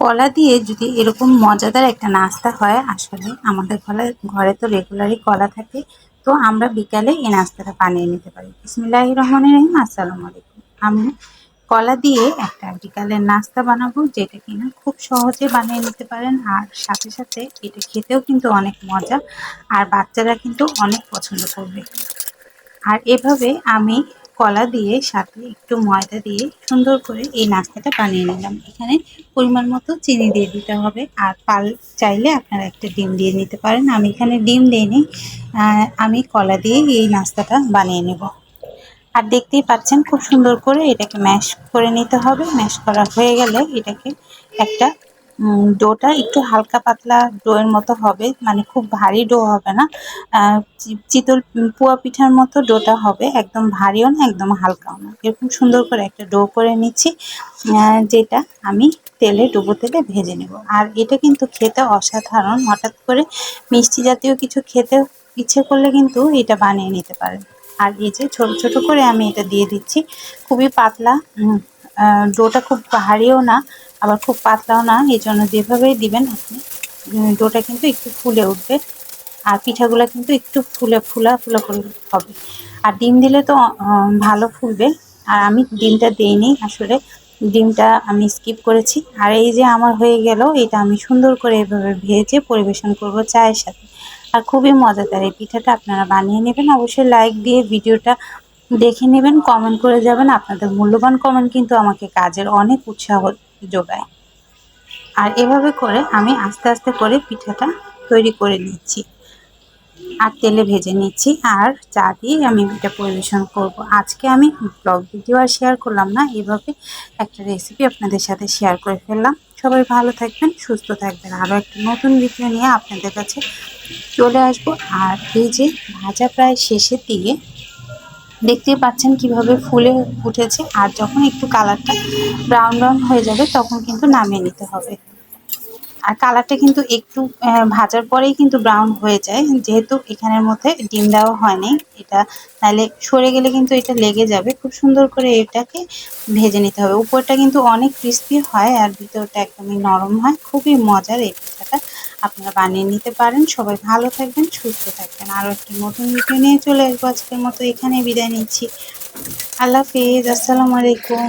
কলা দিয়ে যদি এরকম মজাদার একটা নাস্তা হয়, আসলে আমাদের ঘরে ঘরে তো রেগুলারই কলা থাকে, তো আমরা বিকালে এই নাস্তাটা বানিয়ে নিতে পারি। বিসমিল্লাহ রহমান রহিম, আসসালামু আলাইকুম। আমি কলা দিয়ে একটা বিকালের নাস্তা বানাবো, যেটা কিনা খুব সহজে বানিয়ে নিতে পারেন, আর সাথে সাথে এটা খেতেও কিন্তু অনেক মজা, আর বাচ্চারা কিন্তু অনেক পছন্দ করবে। আর এভাবে আমি কলা দিয়ে, সাথে একটু ময়দা দিয়ে সুন্দর করে এই নাস্তাটা বানিয়ে নিলাম। এখানে পরিমাণ মতো চিনি দিয়ে দিতে হবে। আর পাল চাইলে আপনারা একটা ডিম দিয়ে নিতে পারেন। আমি এখানে ডিম দিইনি। আমি কলা দিয়ে এই নাস্তাটা বানিয়ে নেব। আর দেখতেই পাচ্ছেন খুব সুন্দর করে এটাকে ম্যাশ করে নিতে হবে। ম্যাশ করা হয়ে গেলে এটাকে একটা ডোটা একটু হালকা পাতলা ডোয়ের মতো হবে মানে খুব ভারী ডো হবে না। চিতল পুয়া পিঠার মতো ডোটা হবে, একদম ভারীও না, একদম হালকাও না। এরকম সুন্দর করে একটা ডো করে নিচ্ছি যেটা আমি তেলে, ডুবো তেলে ভেজে নেব। আর এটা কিন্তু খেতে অসাধারণ, হঠাৎ করে মিষ্টি জাতীয় কিছু খেতে ইচ্ছে করলে কিন্তু এটা বানিয়ে নিতে পারেন। আর এই যে ছোট ছোট করে আমি এটা দিয়ে দিচ্ছি, খুবই পাতলা ডোটা খুব ভারীও না, আবার খুব পাতলাও না। এই জন্য যেভাবেই দিবেন আপনি ডোটা কিন্তু একটু ফুলে উঠবে। আর পিঠাগুলো কিন্তু একটু ফুলে, ফুলা ফুলা করে হবে। আর ডিম দিলে তো ভালো ফুলবে। আর আমি ডিমটা দিইনি আসলে। ডিমটা আমি স্কিপ করেছি। আর এই যে আমার হয়ে গেল, এটা আমি সুন্দর করে এভাবে ভেজে পরিবেশন করব চায়ের সাথে। আর খুবই মজাদার, এই পিঠাটা আপনারা বানিয়ে নেবেন। অবশ্যই লাইক দিয়ে ভিডিওটা দেখে নেবেন কমেন্ট করে যাবেন। আপনাদের মূল্যবান কমেন্ট কিন্তু আমাকে কাজের অনেক উৎসাহ যোগায়। আর এভাবে করে আমি আস্তে আস্তে করে পিঠাটা তৈরি করে নিচ্ছি। আর তেলে ভেজে নিচ্ছি। আর চা দিয়ে আমি এটা পরিবেশন করব। আজকে আমি ব্লগ ভিডিও আর শেয়ার করলাম না, এভাবে একটা রেসিপি আপনাদের সাথে শেয়ার করে ফেললাম। সবাই ভালো থাকবেন, সুস্থ থাকবেন। আরও একটা নতুন ভিডিও নিয়ে আপনাদের কাছে চলে আসব। আর এই যে ভাজা প্রায় শেষের দিকে দেখতেই পাচ্ছেন কীভাবে ফুলে উঠেছে। আর যখন একটু কালারটা ব্রাউন ব্রাউন হয়ে যাবে, তখন কিন্তু নামিয়ে নিতে হবে। আর কালারটা কিন্তু একটু ভাজার পরেই কিন্তু ব্রাউন হয়ে যায়। যেহেতু এখানের মধ্যে ডিম দেওয়া হয়নি, এটা তাহলে সরে গেলে কিন্তু এটা লেগে যাবে। খুব সুন্দর করে এটাকে ভেজে নিতে হবে। উপরটা কিন্তু অনেক ক্রিস্পি হয় আর ভিতরটা একদমই নরম হয়। খুবই মজার এই পিঠাটা আপনারা বানিয়ে নিতে পারেন। সবাই ভালো থাকবেন, সুস্থ থাকবেন। আরও একটি নতুন ভিডিও নিয়ে চলে আসব আজকের মতো। এখানে বিদায় নিচ্ছি। আল্লাহ হাফিজ। আসসালামু আলাইকুম।